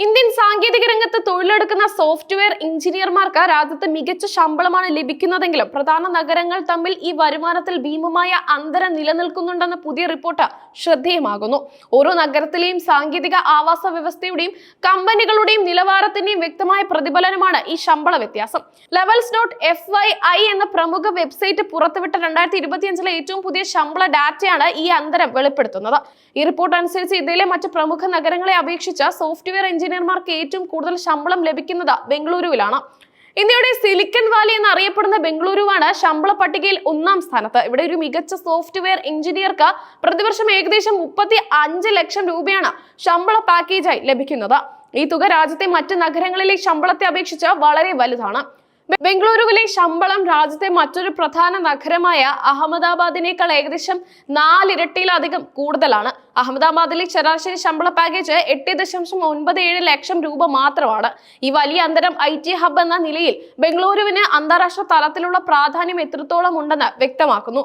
Indian സാങ്കേതിക രംഗത്ത് തൊഴിലെടുക്കുന്ന software എഞ്ചിനീയർമാർക്ക് രാജ്യത്ത് മികച്ച ശമ്പളമാണ് ലഭിക്കുന്നതെങ്കിലും പ്രധാന നഗരങ്ങൾ തമ്മിൽ ഈ വരുമാനത്തിൽ ഭീമമായ അന്തരം നിലനിൽക്കുന്നുണ്ടെന്ന പുതിയ റിപ്പോർട്ട് ശ്രദ്ധേയമാകുന്നു. ഓരോ നഗരത്തിലെയും സാങ്കേതിക ആവാസ വ്യവസ്ഥയുടെയും കമ്പനികളുടെയും നിലവാരത്തിന്റെയും വ്യക്തമായ പ്രതിഫലനമാണ് ഈ ശമ്പള വ്യത്യാസം. Levels dot F Y I എന്ന പ്രമുഖ വെബ്സൈറ്റ് പുറത്തുവിട്ട രണ്ടായിരത്തി ഇരുപത്തിയഞ്ചിലെ ഏറ്റവും പുതിയ ശമ്പള ഡാറ്റയാണ് ഈ അന്തരം വെളിപ്പെടുത്തുന്നത്. ഈ റിപ്പോർട്ട് അനുസരിച്ച് ഇന്ത്യയിലെ മറ്റ് പ്രമുഖ നഗരങ്ങളെ അപേക്ഷിച്ച് സോഫ്റ്റ്വെയർ എഞ്ചിനീയർമാർക്ക് ഏറ്റവും കൂടുതൽ ശമ്പളം ലഭിക്കുന്നത് ബംഗളൂരുവിലാണ്. ഇന്ത്യയുടെ സിലിക്കൺ വാലി എന്ന് അറിയപ്പെടുന്ന ബംഗളൂരുവാണ് ശമ്പള പട്ടികയിൽ ഒന്നാം സ്ഥാനത്ത്. ഇവിടെ ഒരു മികച്ച സോഫ്റ്റ്വെയർ എഞ്ചിനീയർക്ക് പ്രതിവർഷം ഏകദേശം മുപ്പത്തി അഞ്ച് ലക്ഷം രൂപയാണ് ശമ്പള പാക്കേജായി ലഭിക്കുന്നത്. ഈ തുക രാജ്യത്തെ മറ്റ് നഗരങ്ങളിലെ ശമ്പളത്തെ അപേക്ഷിച്ച് വളരെ വലുതാണ്. ബംഗളൂരുവിലെ ശമ്പളം രാജ്യത്തെ മറ്റൊരു പ്രധാന നഗരമായ അഹമ്മദാബാദിനേക്കാൾ ഏകദേശം നാലിരട്ടിയിലധികം കൂടുതലാണ്. അഹമ്മദാബാദിലെ ശരാശരി ശമ്പള പാക്കേജ് എട്ട് ദശാംശം ഒൻപത് ഏഴ് ലക്ഷം രൂപ മാത്രമാണ്. ഈ വലിയ അന്തരം ഐ ടി ഹബ് എന്ന നിലയിൽ ബംഗളൂരുവിന് അന്താരാഷ്ട്ര തലത്തിലുള്ള പ്രാധാന്യം എത്രത്തോളം ഉണ്ടെന്ന് വ്യക്തമാക്കുന്നു.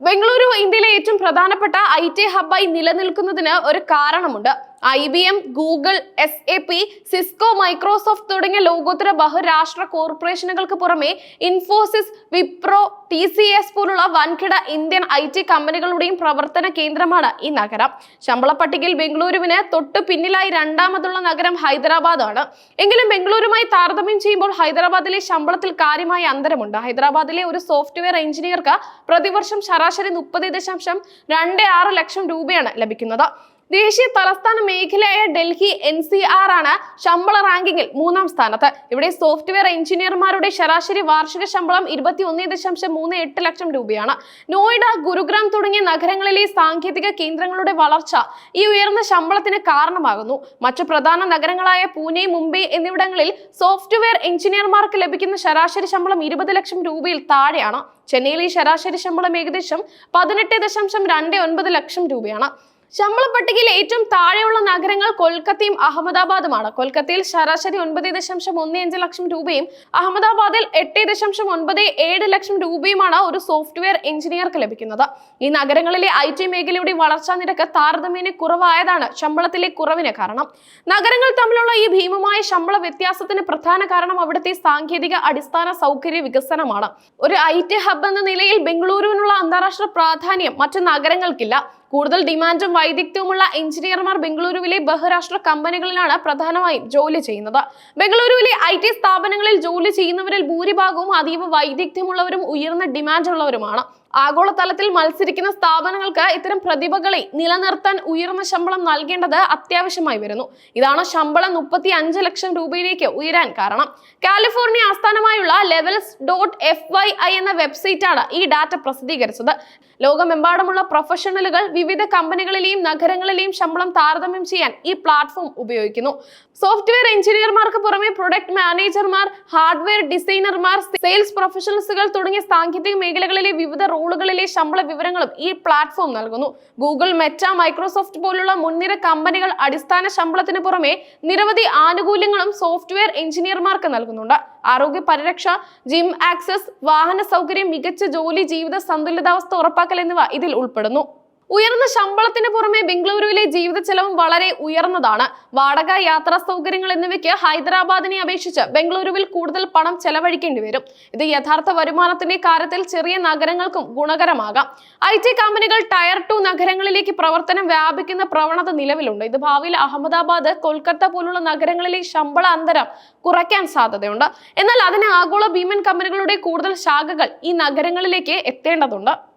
ബംഗളൂരു ഇന്ത്യയിലെ ഏറ്റവും പ്രധാനപ്പെട്ട ഐ ടി ഹബ്ബായി നിലനിൽക്കുന്നതിന് ഒരു കാരണമുണ്ട്. I B M Google S A P Cisco Microsoft തുടങ്ങിയ ലോകോത്തര ബഹുരാഷ്ട്ര കോർപ്പറേഷനുകൾക്ക് പുറമെ Infosys Wipro T C S പോലുള്ള വൻകിട ഇന്ത്യൻ ഐ ടി കമ്പനികളുടെയും പ്രവർത്തന കേന്ദ്രമാണ് ഈ നഗരം. ശമ്പള പട്ടികയിൽ ബംഗളൂരുവിന് തൊട്ടു പിന്നിലായി രണ്ടാമതുള്ള നഗരം ഹൈദരാബാദാണ്. എങ്കിലും ബംഗളൂരുമായി താരതമ്യം ചെയ്യുമ്പോൾ ഹൈദരാബാദിലെ ശമ്പളത്തിൽ കാര്യമായ അന്തരമുണ്ട്. ഹൈദരാബാദിലെ ഒരു സോഫ്റ്റ്വെയർ എഞ്ചിനീയർക്ക് പ്രതിവർഷം ശരാശരി മുപ്പത് ദശാംശം രണ്ട് ആറ് ലക്ഷം രൂപയാണ് ലഭിക്കുന്നത്. ദേശീയ തലസ്ഥാന മേഖലയായ ഡൽഹി എൻ സി ആർ ആണ് ശമ്പള റാങ്കിങ്ങിൽ മൂന്നാം സ്ഥാനത്ത്. ഇവിടെ സോഫ്റ്റ്വെയർ എഞ്ചിനീയർമാരുടെ ശരാശരി വാർഷിക ശമ്പളം ഇരുപത്തി ഒന്ന് ദശാംശം മൂന്ന് എട്ട് ലക്ഷം രൂപയാണ്. നോയിഡ ഗുരുഗ്രാം തുടങ്ങിയ നഗരങ്ങളിലെ സാങ്കേതിക കേന്ദ്രങ്ങളുടെ വളർച്ച ഈ ഉയർന്ന ശമ്പളത്തിന് കാരണമാകുന്നു. മറ്റു പ്രധാന നഗരങ്ങളായ പൂനെ മുംബൈ എന്നിവിടങ്ങളിൽ സോഫ്റ്റ്വെയർ എഞ്ചിനീയർമാർക്ക് ലഭിക്കുന്ന ശരാശരി ശമ്പളം ഇരുപത് ലക്ഷം രൂപയിൽ താഴെയാണ്. ചെന്നൈയിലെ ശരാശരി ശമ്പളം ഏകദേശം പതിനെട്ട് ദശാംശം രണ്ട് ഒൻപത് ലക്ഷം രൂപയാണ്. ശമ്പള പട്ടികയിൽ ഏറ്റവും താഴെയുള്ള നഗരങ്ങൾ കൊൽക്കത്തയും അഹമ്മദാബാദുമാണ്. കൊൽക്കത്തയിൽ ശരാശരി ഒൻപത് ദശാംശം ഒന്ന് അഞ്ച് ലക്ഷം രൂപയും അഹമ്മദാബാദിൽ എട്ട് ദശാംശം ഒൻപത് ഏഴ് ലക്ഷം രൂപയുമാണ് ഒരു സോഫ്റ്റ്വെയർ എഞ്ചിനീയർക്ക് ലഭിക്കുന്നത്. ഈ നഗരങ്ങളിലെ ഐ ടി മേഖലയുടെ വളർച്ചാ നിരക്ക് താരതമ്യേന കുറവായതാണ് ശമ്പളത്തിലെ കുറവിന് കാരണം. നഗരങ്ങൾ തമ്മിലുള്ള ഈ ഭീമമായ ശമ്പള വ്യത്യാസത്തിന് പ്രധാന കാരണം അവിടുത്തെ സാങ്കേതിക അടിസ്ഥാന സൗകര്യ വികസനമാണ്. ഒരു ഐ ടി ഹബ് എന്ന നിലയിൽ ബംഗളൂരുവിനുള്ള അന്താരാഷ്ട്ര പ്രാധാന്യം മറ്റു നഗരങ്ങൾക്കില്ല. കൂടുതൽ ഡിമാൻഡും വൈദഗ്ധ്യവുമുള്ള എഞ്ചിനീയർമാർ ബംഗളൂരുവിലെ ബഹുരാഷ്ട്ര കമ്പനികളിലാണ് പ്രധാനമായും ജോലി ചെയ്യുന്നത്. ബംഗളൂരുവിലെ ഐ ടി സ്ഥാപനങ്ങളിൽ ജോലി ചെയ്യുന്നവരിൽ ഭൂരിഭാഗവും അതീവ വൈദഗ്ധ്യമുള്ളവരും ഉയർന്ന ഡിമാൻഡ് ഉള്ളവരുമാണ് ആഗോളതലത്തിൽ മത്സരിക്കുന്ന സ്ഥാപനങ്ങൾക്ക് ഇത്തരം പ്രതിഭകളെ നിലനിർത്താൻ ഉയർന്ന ശമ്പളം നൽകേണ്ടത് അത്യാവശ്യമായി വരുന്നു. ഇതാണ് ശമ്പളം മുപ്പത്തി അഞ്ച് ലക്ഷം രൂപയിലേക്ക് ഉയരാൻ കാരണം. കാലിഫോർണിയ ആസ്ഥാനമായുള്ള levels dot F Y I എന്ന വെബ്സൈറ്റാണ് ഈ ഡാറ്റ പ്രസിദ്ധീകരിച്ചത്. ലോകമെമ്പാടുമുള്ള പ്രൊഫഷണലുകൾ വിവിധ കമ്പനികളിലെയും നഗരങ്ങളിലെയും ശമ്പളം താരതമ്യം ചെയ്യാൻ ഈ പ്ലാറ്റ്ഫോം ഉപയോഗിക്കുന്നു. സോഫ്റ്റ്വെയർ എഞ്ചിനീയർമാർക്ക് പുറമെ പ്രൊഡക്ട് മാനേജർമാർ ഹാർഡ്വെയർ ഡിസൈനർമാർ സെയിൽസ് പ്രൊഫഷണൽസുകൾ തുടങ്ങിയ സാങ്കേതിക മേഖലകളിലെ വിവിധ റോളുകളിലെ ശമ്പള വിവരങ്ങളും ഈ പ്ലാറ്റ്ഫോം നൽകുന്നു. ഗൂഗിൾ മെറ്റ മൈക്രോസോഫ്റ്റ് പോലുള്ള മുൻനിര കമ്പനികൾ അടിസ്ഥാന ശമ്പളത്തിന് പുറമെ നിരവധി ആനുകൂല്യങ്ങളും സോഫ്റ്റ്വെയർ എഞ്ചിനീയർമാർക്ക് നൽകുന്നുണ്ട്. ആരോഗ്യ പരിരക്ഷ ജിം ആക്സസ് വാഹന സൗകര്യം മികച്ച ജോലി ജീവിത സന്തുലിതാവസ്ഥ ഉറപ്പാക്കൽ എന്നിവ ഇതിൽ ഉൾപ്പെടുന്നു. ഉയർന്ന ശമ്പളത്തിന് പുറമെ ബംഗളൂരുവിലെ ജീവിത ചെലവും വളരെ ഉയർന്നതാണ്. വാടക യാത്രാ സൗകര്യങ്ങൾ എന്നിവയ്ക്ക് ഹൈദരാബാദിനെ അപേക്ഷിച്ച് ബംഗളൂരുവിൽ കൂടുതൽ പണം ചെലവഴിക്കേണ്ടി വരും. ഇത് യഥാർത്ഥ വരുമാനത്തിന്റെ കാര്യത്തിൽ ചെറിയ നഗരങ്ങൾക്കും ഗുണകരമാകാം. ഐ ടി കമ്പനികൾ ടയർ ടു നഗരങ്ങളിലേക്ക് പ്രവർത്തനം വ്യാപിക്കുന്ന പ്രവണത നിലവിലുണ്ട്. ഇത് ഭാവിയിൽ അഹമ്മദാബാദ് കൊൽക്കത്ത പോലുള്ള നഗരങ്ങളിലെ ശമ്പള അന്തരം കുറയ്ക്കാൻ സാധ്യതയുണ്ട്. എന്നാൽ അതിന് ആഗോള ഭീമൻ കമ്പനികളുടെ കൂടുതൽ ശാഖകൾ ഈ നഗരങ്ങളിലേക്ക് എത്തേണ്ടതുണ്ട്.